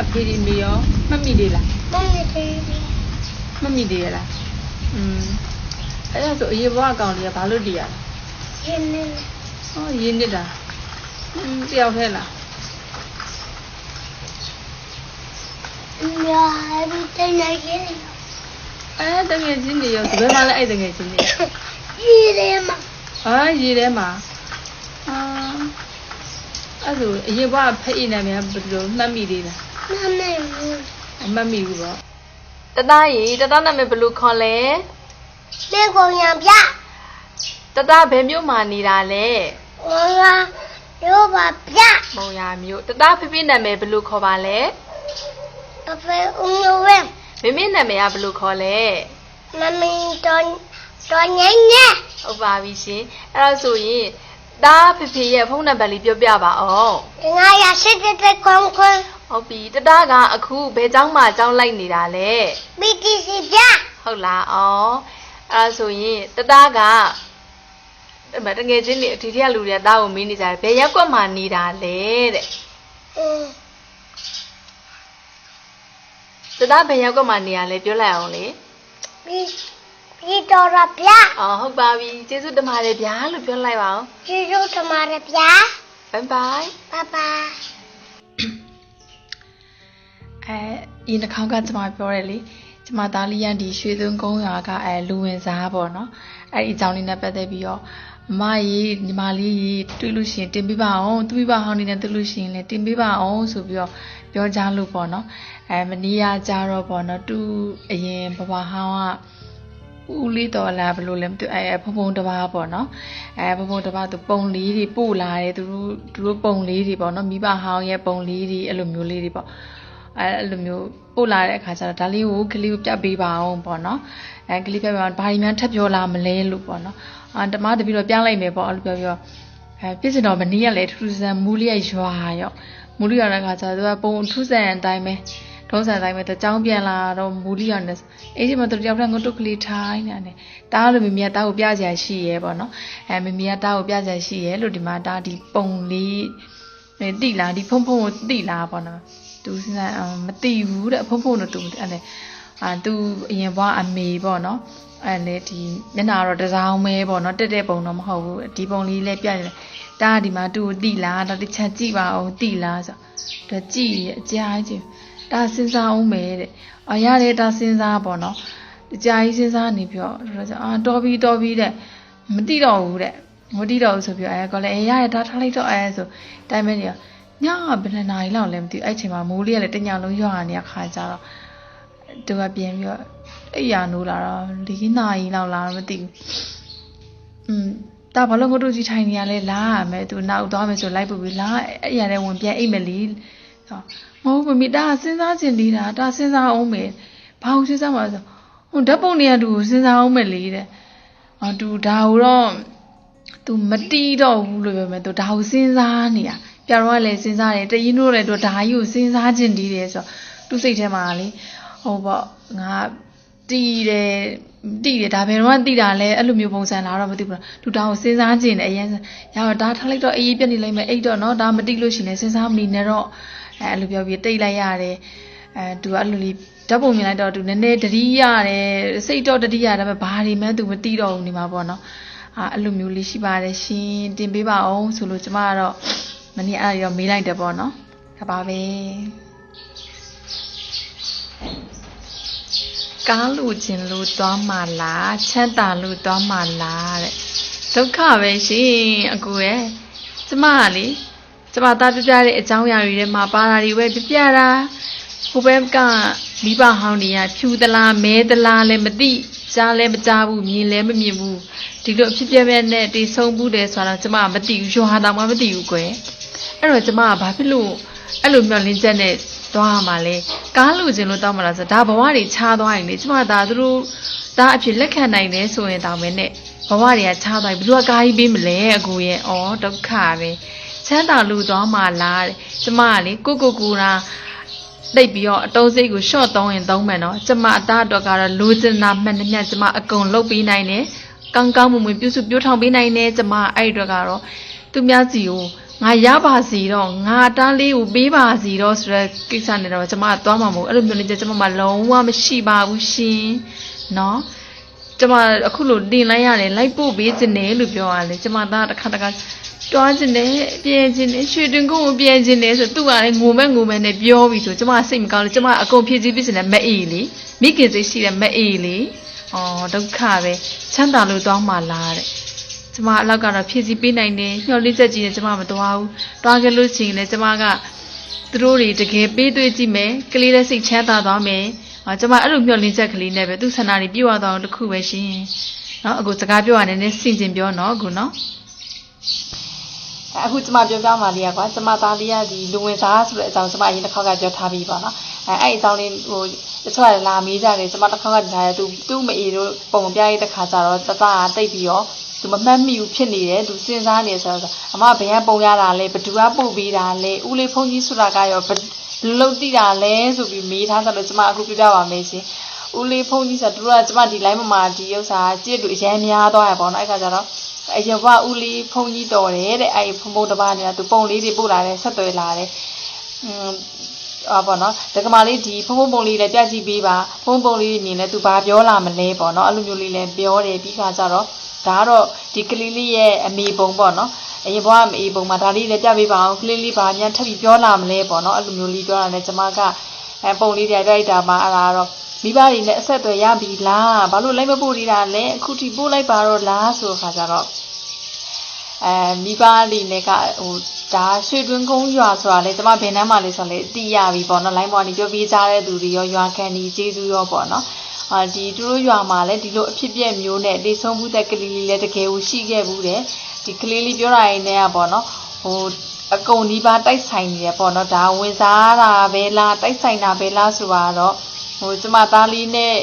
အဖေဒီမေရောမှတ်မိသေးလား မမသေး မှတ်မိသေးရလားอืมအဲ့ဒါဆိုအရေးဘဝအကောင်တွေကဘာလို့တည်ရလဲ ရင်နေ ဟောရင်းနေတာอืมတယောက်ထဲလား ညာဒီတိုင်းနေရင် အဲတငယ်ချင်းတွေရောဒီဘက်မှာလည်းအဲ့တငယ်ချင်းတွေ ဒီရဲမ ဟာရေထဲမှာအာအဲ့ဆိုအရေးဘဝဖိတ်နေမယ်ဘယ်လိုမှတ်မိသေးလား မမေဘူးအမှတ်မိဘူးပေါ့တသားရေတသားနာမည်ဘယ်လိုခေါ်လဲလေကုန်ရံပြတသားဘယ်မြို့မှာနေတာလဲဝါလာရောပါပြမုံရမြို့တသားဖေဖေနာမည်ဘယ်လိုခေါ်ပါလဲအဖေဦးယဝဲမမေနာမည်ကဘယ်လိုခေါ်လဲမမင်းတော်တော်ငင်းငယ်ဟုတ်ပါပြီရှင်အဲ့ဒါဆိုရင်သားဖေဖေရဲ့ဖုန်းနံပါတ်လေးပြောပြပါအောင်ငါရစစ်တဲ့ကောင်းခွန်း ဟုတ်ပြီတတကအခုဘယ်ကျောင်းမှာကျောင်းလိုက်နေတာလဲ BTC ပြဟုတ်လားဩအဲ့ဒါဆိုရင်တတကအဲ့မှာတငယ်ချင်းတွေအထီးထရလူတွေကတားကိုမင်းနေကြတယ်ဘယ်ရက်ကွက်မှာနေတာလဲတဲ့တတဘယ်ရက်ကွက်မှာနေရလဲပြောလိုက်အောင်လေ B B တော်ရပြဩဟုတ်ပါပြီကျေးဇူးတင်ပါတယ်ဗျာလို့ပြောလိုက်ပါအောင်ကျေးဇူးတင်ပါတယ်ဗျာ Bye bye ပါပါ အဲဒီတစ်ခေါက်ကကျွန်မပြောတယ်လေကျွန်မသားလေးရန်ဒီရွှေသွန်းကုန်းရွာကအဲလူဝင်စားပေါ့နော်အဲ့ဒီအကြောင်းလေးနဲ့ပတ်သက်ပြီးတော့မမကြီးညီမလေးကြီးတွေ့လို့ရှရင်တင်ပေးပါအောင်သူပြပါဟောင်းနေနဲ့တွေ့လို့ရှရင်လည်းတင်ပေးပါအောင်ဆိုပြီးတော့ပြောကြလို့ပေါ့နော်အဲမနီးရကြတော့ပေါ့နော်သူအရင်ဘဘဟောင်းကဦးလေးတော်လာဘယ်လိုလဲမသိအဲဖုံဖုံတစ်ပါးပေါ့နော်အဲဖုံဖုံတစ်ပါးသူပုံလေးတွေပို့လာတယ်သူတို့သူတို့ပုံလေးတွေပေါ့နော်မိဘဟောင်းရဲ့ပုံလေးတွေအဲ့လိုမျိုးလေးတွေပေါ့ အဲအဲ့လိုမျိုးပို့လာတဲ့အခါကျတော့ဒါလေးကိုကလေးကိုပြတ်ပေးပါအောင်ပေါ့နော်အဲကလေးပြတ်ပေးပါဘာဒီမှထပ်ပြောလာမလဲလို့ပေါ့နော်အာတမတပြီးတော့ပြန်လိုက်မယ်ပေါ့အဲ့လိုပြောပြီးတော့အဲပြစ်စင်တော်မနီးရလေထူးဆန်းမူလီရရွာရောမူလီရတဲ့အခါကျတော့သူကပုံထူးဆန်းအတိုင်းပဲထုံးစံအတိုင်းပဲတကြောင်းပြန်လာတော့မူလီရနဲ့အဲ့ဒီမှာသူတယောက်တည်းငုတ်တုတ်ကလေးထိုင်းနေတယ်တားလို့မမီကတားကိုပြကြရရှိရဲပေါ့နော်အဲမမီကတားကိုပြကြရရှိရဲလို့ဒီမှာတားဒီပုံလေးအဲတိလာဒီဖုံဖုံကိုတိလာပေါ့နော် သူစဉ်းစားအောင်မသိဘူးတဲ့ဖုံဖုံတော့သူအဲ့လေအာသူအရင်ဘွားအမေပေါ့နော်အဲ့လေဒီမျက်နှာတော့တစောင်းမဲပေါ့နော်တက်တဲ့ပုံတော့မဟုတ်ဘူးဒီပုံလေးလည်းပြရတယ်တားဒီမှာသူ့ကိုတိလားတော့တစ်ချက်ကြည့်ပါအောင်တိလားဆိုတော့ကြည့်ရအကြာကြီးဒါစဉ်းစားအောင်မယ်တဲ့အာရတယ်ဒါစဉ်းစားပေါ့နော်အကြာကြီးစဉ်းစားနေပြီးတော့တော့ဆိုအာတော်ပြီတော်ပြီတဲ့မတိတော့ဘူးတဲ့မတိတော့ဘူးဆိုပြီးအဲကောလည်းအေးရတယ်ဒါထားလိုက်တော့အဲဆိုတိုင်းမဲနေရော ညကဘယ်နှစ်နာရီလောက်လဲမသိဘူးအဲ့ချိန်မှာမိုးလေးကလည်းတညလုံးရွာနေရခါကြတော့သူကပြန်ပြီးတော့အိယာနိုးလာတော့၄နာရီလောက်လာတော့မသိဘူးอืมဒါဘာလို့ငုတ်တို့ကြီးထိုင်နေရလဲလာရမယ်သူနောက်သွားမယ်ဆိုလိုက်ပို့ပြီးလာအဲ့ရတဲ့ဝင်ပြန်အိတ်မယ်လीဟောမဟုတ်ဘူးမိသားစဉ်းစားချင်သေးတာဒါစဉ်းစားအောင်မယ်ဘာလို့စဉ်းစားမှာလဲဆိုဟိုဓာတ်ပုံတွေကသူကိုစဉ်းစားအောင်မယ်လေတဲ့အော်သူဒါကိုတော့ तू မတီးတော့ဘူးလို့ပြောမယ် तू ဒါကိုစဉ်းစားနေတာ ပြတော့ကလည်းစဉ်းစားတယ်တရင်တို့လည်းတို့ဒါကြီးကိုစဉ်းစားခြင်းတည်တယ်ဆိုတော့သူ့စိတ်ထဲမှာလေဟိုပေါ့ငါတီးတယ်တီးတယ်ဒါဘယ်တော့မှတီးတာလဲအဲ့လိုမျိုးပုံစံလာတော့မသိဘူးလားသူတောင်းကိုစဉ်းစားခြင်းနဲ့အရင်ရတော့ဒါထားလိုက်တော့အေးပြက်နေလိုက်မယ်အိတ်တော့နော်ဒါမတီးလို့ရှိရင်စဉ်းစားမနေနဲ့တော့အဲ့လိုပြောပြီးတိတ်လိုက်ရတယ်အဲသူကအဲ့လိုလေးဓာတ်ပုံမြင်လိုက်တော့သူနည်းနည်းတတိရတယ်စိတ်တော့တတိရဒါပေမဲ့ဘာတွေမှသူမတီးတော့ဘူးနေမှာပေါ့နော်အဲ့လိုမျိုးလေးရှိပါတယ်ရှင်တင်ပေးပါအောင်ဆိုလို့ကျမကတော့ မနေ့အဲ့ဒါရောမေးလိုက်တယ်ပေါ့နော်ဒါပါပဲကားလူချင်းလို့သွားမှလားချမ်းသာလို့သွားမှလားတဲ့ဒုက္ခပဲရှင်အကူရဲ့ကျမကလေကျမသားပြပြတဲ့အကြောင်းအရာတွေထဲမှာပါတာတွေပဲပြပြတာဟိုဘက်ကမိဘဟောင်းတွေကဖြူသလားမဲသလားလည်းမသိကြားလည်းမကြားဘူးမြင်လည်းမမြင်ဘူးဒီလိုအဖြစ်ပြက်ပြက်နဲ့တေဆုံးဘူးတယ်ဆိုတော့ကျမကမသိဘူးရွာတောင်မှမသိဘူးကွယ် အဲ့တော့ကျမကဘာဖြစ်လို့အဲ့လိုမျောလင်းချက်နဲ့သွားရမှာလဲကားလို့ခြင်းလို့တောင်းမလားဆိုဒါဘဝတွေခြားသွားရင်လေကျမဒါသူတို့ဒါအဖြစ်လက်ခံနိုင်တယ်ဆိုရင်တောင်ပဲနဲ့ဘဝတွေကခြားသွားပြီဘယ်သူကကားကြီးပေးမလဲအကူရဲ့ဩဒုက္ခပဲချမ်းသာလို့သွားမှလားတဲ့ကျမကလေကိုကိုကိုရာတိတ်ပြီးတော့အတုံးစိတ်ကိုရှော့သုံးရင်သုံးမယ်နော်ကျမအသားအတွက်ကတော့လိုချင်တာမှန်သမျှကျမအကုန်လုပ်ပေးနိုင်တယ်ကောင်းကောင်းမွန်မွန်ပြုစုပြောထောင်ပေးနိုင်တဲ့ကျမအဲ့ဒီအတွက်ကတော့သူများစီကို ငါရပါစီတော့ငါအတန်းလေးကိုပေးပါစီတော့ဆိုတဲ့ကိစ္စနဲ့တော့ကျမကသွားမှာမဟုတ်ဘူးအဲ့လိုမျိုးလေးကျမမလုံးဝမရှိပါဘူးရှင်နော်ကျမအခုလိုတင်လိုက်ရတယ်လိုက်ပို့ပေးခြင်းတယ်လို့ပြောရလေကျမသားတစ်ခါတစ်ခါတွားခြင်းတယ်ပြင်ခြင်းတယ်ရွှေတွင်ကုန်းကိုပြင်ခြင်းတယ်ဆိုသူကလည်းငိုမဲ့ငိုမဲ့နဲ့ပြောပြီးဆိုကျမစိတ်မကောင်းလို့ကျမအကုန်ဖြည့်ဆည်းပြီးစင်တယ်မအေးလေမိခင်စိတ်ရှိတယ်မအေးလေအော်ဒုက္ခပဲချမ်းသာလို့သွားမှလားတဲ့ ကျမအလောက်ကတော့ဖြည့်ဆည်းပေးနိုင်တယ်ညှော်လေးချက်ကြီးနဲ့ကျမမတော်ဘူးတွားခဲ့လို့ရှိရင်လည်းကျမကသူတို့တွေတကယ်ပေးသွေးကြည့်မယ်ကလေးလည်းစိတ်ချမ်းသာသွားမယ်အာကျမအဲ့လိုမျှော်လင့်ချက်ကလေးနဲ့ပဲသူ့ဆန္ဒတွေပြည့်ဝသွားအောင်တစ်ခုပဲရှင်နော်အခုစကားပြောရတဲ့နည်းစင်ကျင်ပြောနော်အခုနော်အခုကျမပြောပြမှလေးကွာကျမသားလေးကဒီလူဝင်စားဆိုတဲ့အကြောင်းကျမအရင်တစ်ခေါက်ကပြောထားပြီးပါနော်အဲအဲ့အကြောင်းလေးဟိုတချို့ကလာမေးကြတယ်ကျမတစ်ခေါက်ကကြားတယ်သူသူ့မအေတို့ပုံပြရတဲ့ခါကျတော့တသားတိတ်ပြီးတော့ သူမမှတ်မိဘူးဖြစ်နေတယ်သူစဉ်းစားနေဆိုတော့အမဘယ်ကပုံရတာလဲဘသူကပုတ်ပေးတာလဲဦးလေးဖုန်းကြီးဆိုတာကရောဘယ်လုံးတိတာလဲဆိုပြီးမေးထားတယ်လို့ကျမအခုပြပြပါမယ်ရှင်ဦးလေးဖုန်းကြီးဆိုတော့သူကကျမဒီ line မှာဒီဥစ္စာကြည့်လို့အရင်များသွားရပါတော့အဲ့ခါကျတော့အရင်ကဦးလေးဖုန်းကြီးတော်တယ်တဲ့အဲ့ဖုန်းဖုန်းတစ်ပါးနေတာသူပုံလေးတွေပို့လာတယ်ဆက်သွယ်လာတယ်อืมအာပေါ့နော်ဒကမာလေးဒီဖုန်းဖုန်းပုံလေးလည်းပြကြည့်ပေးပါဖုန်းပုံလေးမြင်လဲသူဘာပြောလာမလဲပေါ့နော်အဲ့လိုမျိုးလေးလည်းပြောတယ်ပြီးခါကျတော့ ဒါကတော့ဒီကလေးလေးရဲ့အမေပုံပေါ့နော်အရင်ဘွားအမေပုံမှာဒါလေးလည်းပြပေးပါအောင်ကလေးလေးပါများထပ်ပြီးပြောလာမလဲပေါ့နော်အဲ့လိုမျိုးလေးပြောတာနဲ့ကျမကအဲပုံလေးတွေရိုက်တာမှာအဲ့ဒါကတော့မိဘတွေနဲ့အဆက်အသွယ်ရပြီလားဘာလို့လိုက်မပို့နေတာလဲအခုထိပို့လိုက်ပါတော့လားဆိုခါကြတော့အဲမိဘတွေနဲ့ကဟိုဒါရွှေတွင်းကုန်းရွာဆိုတာလေကျမဘယ်နှမ်းမှလဲဆိုတော့လေသိရပြီပေါ့နော်လိုင်းပေါ်ကနေပြောပြကြတဲ့သူတွေရောရွာခံဒီကျေးဇူးရောပေါ့နော် အာဒီသူတို့ရွာမှာလည်းဒီလိုအဖြစ်ပြက်မျိုးနဲ့လေဆုံးမှုတဲ့ကလေးလေးလည်းတကယ်ကိုရှိခဲ့ဘူးတယ်ဒီကလေးလေးပြောတာရင်းနဲ့ကပေါ့နော်ဟိုအကုန်ဒီပါတိုက်ဆိုင်နေတယ်ပေါ့နော်ဒါဝင်စားတာပဲလားတိုက်ဆိုင်တာပဲလားဆိုတာတော့ဟိုကျမသားလေးနဲ့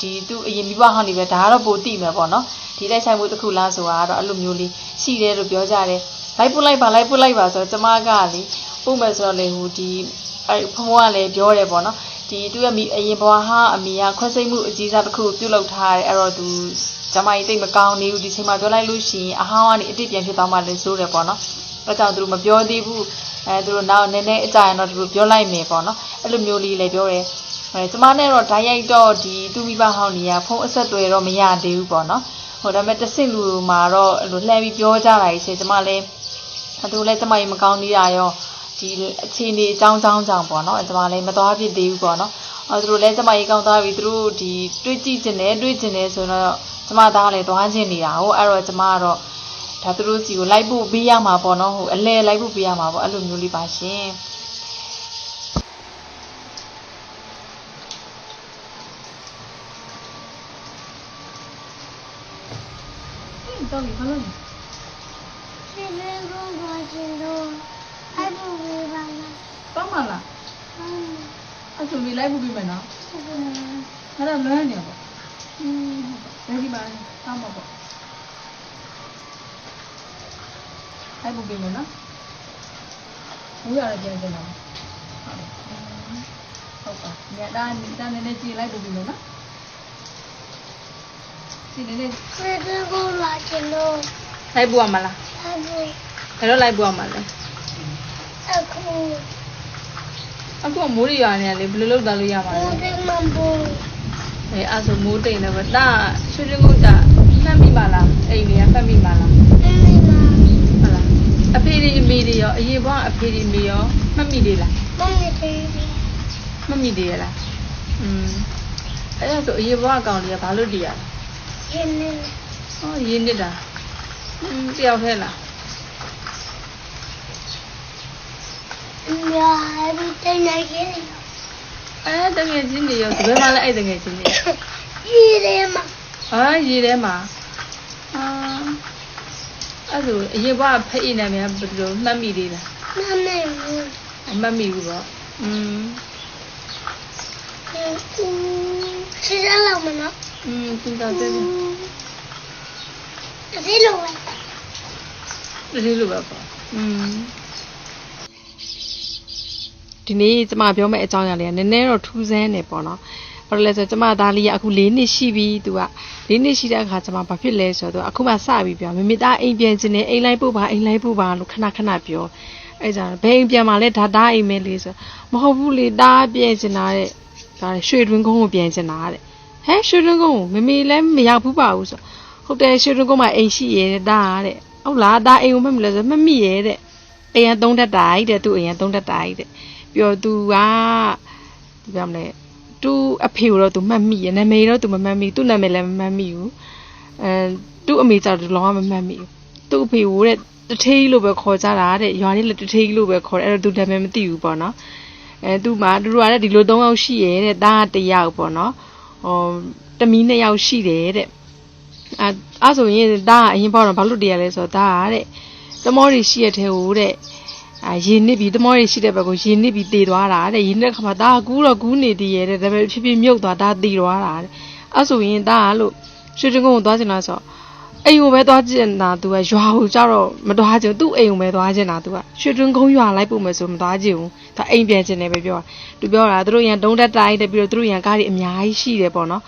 ဒီသူအရင်မိဘဟောင်းနေပဲဒါကတော့ပိုသိမယ်ပေါ့နော်ဒီတိုက်ဆိုင်မှုတစ်ခုလားဆိုတာကတော့အဲ့လိုမျိုးလေးရှိတယ်လို့ပြောကြတယ်လိုက်ပုတ်လိုက်ပါလိုက်ပုတ်လိုက်ပါဆိုတော့ကျမကလေပုတ်မယ်ဆိုတော့လေဟိုဒီအဲ့ဖုံးကလည်းပြောတယ်ပေါ့နော် ဒီသူရဲ့မိအရင်ဘွားဟာအမေကခွဲစိတ်မှုအကြီးစားတစ်ခုကိုပြုတ်လောက်ထားတယ်အဲ့တော့သူကျမကြီးတိတ်မကောင်းနေဘူးဒီချိန်မှာပြောလိုက်လို့ရှိရင်အဟောင်းကနေအစ်စ်ပြန်ဖြစ်သွားမှလည်းစိုးတယ်ပေါ့နော်အဲကြောင့်သူတို့မပြောသေးဘူးအဲသူတို့နောက်နည်းနည်းအကြရင်တော့သူတို့ပြောလိုက်မယ်ပေါ့နော်အဲ့လိုမျိုးလေးလည်းပြောတယ်အဲကျမနဲ့တော့ဓာတ်ရိုက်တော့ဒီသူမိဘဟောင်းကြီးကဖုန်းအဆက်တွေတော့မရသေးဘူးပေါ့နော်ဟိုဒါပေမဲ့တစ်ဆင့်လူမှာတော့အဲ့လိုလှမ်းပြီးပြောကြတာကြီးရှင်ကျမလည်းသူတို့လည်းကျမကြီးမကောင်းသေးတာရော ဒီအခြေအနေအကြောင်းကြောင်းကြောင့်ပေါ့နော်ကျွန်မလည်းမသွားဖြစ်သေးဘူးပေါ့နော်အဲသူတို့လည်းကျွန်မရေကောင်းသွားပြီသူတို့ဒီတွေးကြည့်ခြင်းနဲ့တွေးခြင်းနဲ့ဆိုတော့ကျွန်မသားလည်းသွားခြင်းနေတာဟိုအဲ့တော့ကျွန်မကတော့ဒါသူတို့စီကိုလိုက်ဖို့ပေးရမှာပေါ့နော်ဟိုအလဲလိုက်ဖို့ပေးရမှာပေါ့အဲ့လိုမျိုးလေးပါရှင်တော့ဒီဘာလို့ ရှင်လင်းကုန်ပါရှင်တို့အဲ့လိုပဲပါ လားတောင်းမလားဟမ်အဲ့ဆိုပြီးလိုက်ဖို့ပြီးမယ်နော်ဟုတ်ကဲ့အဲ့ဒါလွမ်းနေပေါ့ဟင်းဒါဒီပါတောင်းပါပေါ့လိုက်ဖို့ပြီးမယ်နော်ဘူးရတယ်ပြန်ပြန်တော့ဟုတ်ပါညတာတာနေနေကြည့်လိုက်ဖို့ပြီးမယ်နော်ကြည့်နေနေရှင်လင်းကုန်ပါရှင်တို့လိုက်ဖို့ရမလားအဲ့လိုဘယ်တော့လိုက်ဖို့ရမလဲအခု အခုမိုးရရွာနေလေဘယ်လိုလုပ်သွားလို့ရမှာ ဘု လဲ ဒ္ဓမဘုံ အဲအဲ့ဆိုမိုးတိမ်တယ်ဗတာရွှေရွှေကုန်းတာဖတ်မိပါလားအိမ်တွေကဖတ်မိပါလား အမေမ ဟုတ်လားအဖေဒီအမေတွေရောအရင်ဘကအဖေဒီအမေရောမှတ်မိသေးလား မမီတေး မှတ်မိသေးရလားอืมအဲ့ဒါဆိုအရင်ဘကအကောင်တွေကဘာလို့တည်ရလဲ ရှင်လင်း ဟောရင်းနေတာอืมတယောက်ထဲလား အများကြီးတိုင်းနေကြတယ် အဲတငယ်ချင်းတွေရောဒီဘက်မှာလည်းအဲ့တငယ်ချင်းတွေ ဒီထဲမှာ ဟာရေထဲမှာအာအဲ့ဆိုအရင်ဘကဖိအိနာမည်ကဘယ်လိုမှတ်မိသေးလား မမေဘူး အမှတ်မိဘူးပေါ့อืม ရှင်းရလောက်မနော် อืมစဉ်းစားသေးတယ် ဒီလိုပဲ ဒီလိုပဲပေါ့อืม ဒီနေ့ကျမပြောမယ့်အကြောင်းအရာလေးကနည်းနည်းတော့ထူးဆန်းနေပေါ့နော်ဘာလို့လဲဆိုတော့ကျမသားလေးကအခု၄နှစ်ရှိပြီသူက၄နှစ်ရှိတဲ့အခါကျမဘာဖြစ်လဲဆိုတော့သူကအခုမှစပြီပြောမမေသားအိမ်ပြန်ခြင်းနဲ့အိမ်လိုက်ပို့ပါအိမ်လိုက်ပို့ပါလို့ခဏခဏပြောအဲကြောင့်ဘယ်အိမ်ပြန်มาလဲဒါတားအိမ်မဲလေးဆိုမဟုတ်ဘူးလေတားပြန်ချင်တာတဲ့ဒါရွှေတွင်းကုန်းကိုပြန်ချင်တာတဲ့ဟဲရွှေတွင်းကုန်းကိုမမေလည်းမရောက်ဘူးပါဘူးဆိုဟုတ်တယ်ရွှေတွင်းကုန်းမှာအိမ်ရှိရဲ့တားတဲ့ဟုတ်လားတားအိမ်ကိုမမလဲဆိုမမိရဲ့တဲ့အိမ်ကသုံးတက်တာတဲ့သူ့အိမ်ကသုံးတက်တာတဲ့ ပြီးတော့သူကဒီပြောမလဲသူ့အဖေကိုတော့သူမှတ်မိရနာမည်တော့သူမမှတ်မိသူ့နာမည်လည်းမမှတ်မိဘူးအဲသူ့အမေကြောင့်သူလောကမမှတ်မိဘူးသူ့အဖေကိုတဲ့တထေးလို့ပဲခေါ်ကြတာတဲ့ရွာလေးလည်းတထေးလို့ပဲခေါ်တယ်အဲ့တော့သူနာမည်မသိဘူးပေါ့နော်အဲသူ့မှာသူတို့ကလည်းဒီလို၃ယောက်ရှိရဲတဲ့ဒါကတစ်ယောက်ပေါ့နော်ဟိုတမီးနှစ်ယောက်ရှိတယ်တဲ့အဲအဲ့ဆိုရင်ဒါကအရင်ပေါ့တော့ဘာလို့တရားလဲဆိုတော့ဒါကတဲ့သမောတွေရှိရတဲ့ဟိုတဲ့ အာရေနစ်ပြီးတမောတွေရှိတဲ့ဘက်ကိုရေနစ်ပြီးတည်သွားတာတဲ့ရေနစ်တဲ့ခါမှာဒါကကူးတော့ကူးနေတည်ရဲ့တဲ့ဒါပေမဲ့ဖြစ်ဖြစ်မြုပ်သွားဒါတည်သွားတာတဲ့အဲ့ဆိုရင်ဒါကလို့ရွှေတင်ကုန်းကိုသွားချင်တာဆိုတော့အိမ်ကိုပဲသွားချင်တာသူကရွာကိုကြတော့မသွားချင်ဘူးသူ့အိမ်ကိုပဲသွားချင်တာသူကရွှေတင်ကုန်းရွာလိုက်ပို့မယ်ဆိုမသွားချင်ဘူးဒါအိမ်ပြန်ချင်တယ်ပဲပြောတာသူပြောတာသူတို့ရန်တုံးတက်တိုင်းတဲ့ပြီးတော့သူတို့ရန်ကားတွေအများကြီးရှိတယ်ပေါ့နော်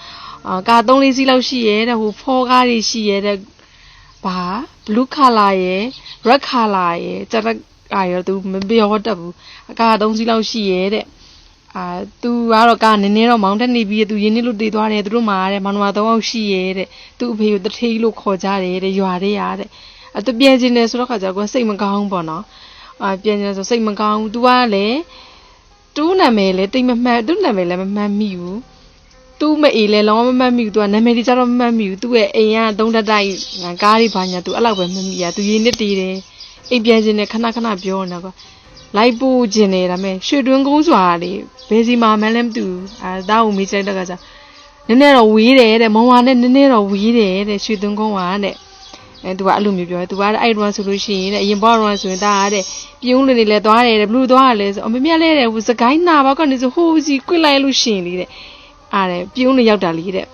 အာကား၃၄စီးလောက်ရှိရဲတဲ့ဟိုဖောကားတွေရှိရဲတဲ့ဘာဘလူးခါလာရယ်ရက်ခါလာရယ်ကျတော့ အာရသူမပြောတတ်ဘူးအကာသုံးစီးလောက်ရှိရဲတဲ့အာသူကတော့ကာနည်းနည်းတော့မောင်းတက်နေပြီးသူရင်းနှီးလို့တည်သွားတယ်သူတို့မှာတဲ့မောင်နှမသုံးယောက်ရှိရဲတဲ့သူ့အဖေကိုတထေးလို့ခေါ်ကြတယ်တဲ့ရွာတဲ့ရတဲ့အသူပြန်ကျင်တယ်ဆိုတော့ခါကျတော့ကိုယ်စိတ်မကောင်းဘူးပေါ့နော်အာပြန်ကျင်တယ်ဆိုစိတ်မကောင်းဘူး तू ကလည်းတူးနာမည်လည်းတိတ်မမှတ်သူ့နာမည်လည်းမမှတ်မိဘူးသူ့မအေးလဲလုံးဝမမှတ်မိဘူးသူကနာမည်ကြီးကြတော့မမှတ်မိဘူးသူ့ရဲ့အိမ်ကသုံးတက်တိုက်ကားတွေဘာညာသူအဲ့လောက်ပဲမှတ်မိရသူရင်းနစ်တည်တယ် အိမ်ပြန်ခြင်းနဲ့ခဏခဏပြောနေတာကွာလိုက်ပို့ခြင်းနဲ့ဒါပေမဲ့ရွှေတွင်းကုန်းစွာလေဘယ်စီမှာမှန်းလည်းမသိဘူးအဲဒါကိုမေးလိုက်တော့ကစားနည်းနည်းတော့ဝေးတယ်တဲ့မုံဝါနဲ့နည်းနည်းတော့ဝေးတယ်တဲ့ရွှေတွင်းကုန်းကတဲ့အဲသူကအဲ့လိုမျိုးပြောတယ်သူကအဲ့တော့ဆိုလို့ရှိရင်တဲ့အရင်ဘောတော့ဆိုရင်ဒါကတဲ့ပြုံးလူတွေလည်းသွားတယ်တဲ့ဘလူးသွားတယ်လဲဆိုအမေမြလည်းတဲ့ဟိုစကိုင်းနာဘောက်ကနေဆိုဟိုးစီကွစ်လိုက်လို့ရှိရင်လေတဲ့အားတယ်ပြုံးနေရောက်တာလေးတဲ့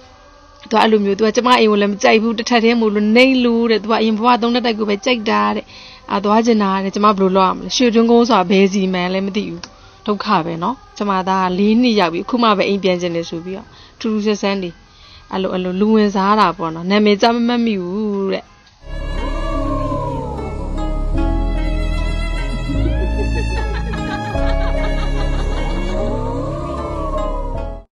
သူကအဲ့လိုမျိုးသူကကျမအိမ်ကိုလည်းမကြိုက်ဘူးတစ်ထပ်တည်းမို့လို့နှိမ့်လို့တဲ့သူကအရင်ဘဝသုံးတက်တိုက်ကိုပဲကြိုက်တာတဲ့အာသွားချင်တာတဲ့ကျမဘယ်လိုလုပ်ရမလဲရွှေတွင်းကုန်းဆိုတာဘယ်စီမှန်းလည်းမသိဘူးဒုက္ခပဲเนาะကျမသားက၄နှစ်ရောက်ပြီအခုမှပဲအိမ်ပြန်ချင်တယ်ဆိုပြီးတော့ထူးထူးဆန်းဆန်းနေအဲ့လိုအဲ့လိုလူဝင်စားတာပေါ့နော်နာမည်ကြမမှတ်မိဘူးတဲ့